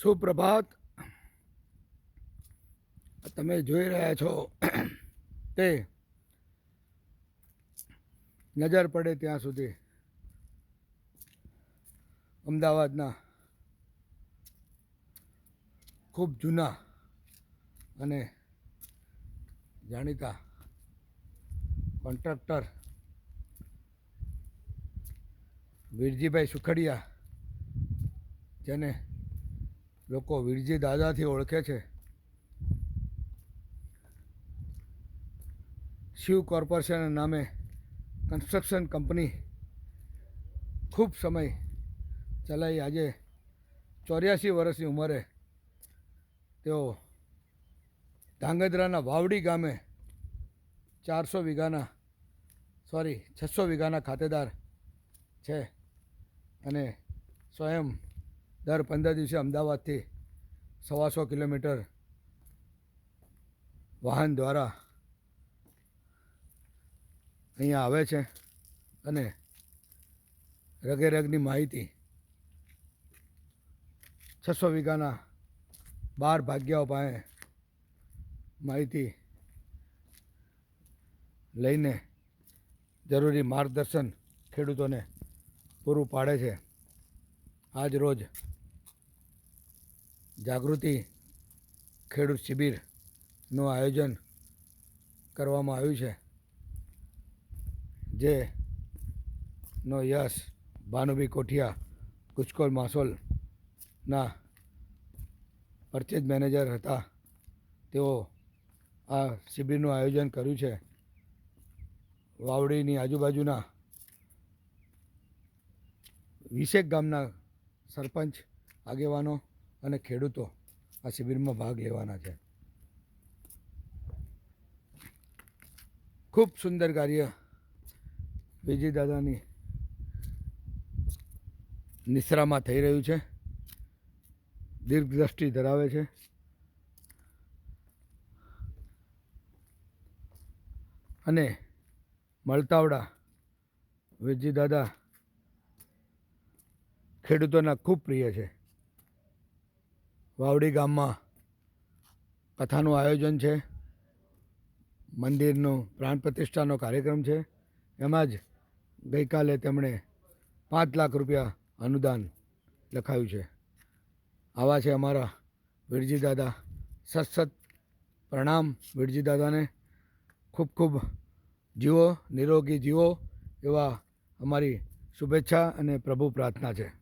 સુપ્રભાત, તમે જોઈ રહ્યા છો તે નજર પડે ત્યાં સુધી અમદાવાદના ખૂબ જૂના અને જાણીતા કોન્ટ્રાક્ટર વીરજીભાઈ સુખડિયા જેને લોકો વીરજી દાદાથી ઓળખે છે. શિવ કોર્પોરેશનના નામે કન્સ્ટ્રક્શન કંપની ખૂબ સમય ચલાવી. આજે ચોર્યાસી વર્ષની ઉંમરે તેઓ ધાંગધ્રાના વાવડી ગામે ચારસો વીઘાના, સોરી, છસો વીઘાના ખાતેદાર છે અને સ્વયં દર પંદર દિવસે અમદાવાદથી સવાસો કિલોમીટર વાહન દ્વારા અહીંયા આવે છે અને રગે રગની માહિતી છસો વીઘાના બાર ભાગ્યાઓ પાસે માહિતી લઈને જરૂરી માર્ગદર્શન ખેડૂતોને પૂરું પાડે છે. આજ રોજ જાગૃતિ ખેડૂત શિબિરનું આયોજન કરવામાં આવ્યું છે જે નો યશ ભાનુભી કોઠિયા ગુજકોલ માસોલના પરચેજ મેનેજર હતા. તેઓ આ શિબિરનું આયોજન કર્યું છે. વાવડીની આજુબાજુના વિશેક ગામના સરપંચ, આગેવાનો અને ખેડૂતો આ શિબિરમાં ભાગ લેવાના છે. ખૂબ સુંદર કાર્ય વિજય દાદાની નિશ્રામાં થઈ રહ્યું છે. દીર્ઘદ્રષ્ટિ ધરાવે છે. અને મળતાવડા વિજય દાદા ખેડૂતોના ખૂબ પ્રિય છે. વાવડી ગામમાં કથાનું આયોજન છે. મંદિરનું પ્રાણ પ્રતિષ્ઠાનો કાર્યક્રમ છે. એમાં જ ગઈકાલે તેમણે પાંચ લાખ રૂપિયા અનુદાન લખાયું છે. આવા છે અમારા વીરજી દાદા. સત સત પ્રણામ વીરજી દાદાને. ખૂબ ખૂબ જીવો, નિરોગી જીવો એવા અમારી શુભેચ્છા અને પ્રભુ પ્રાર્થના છે.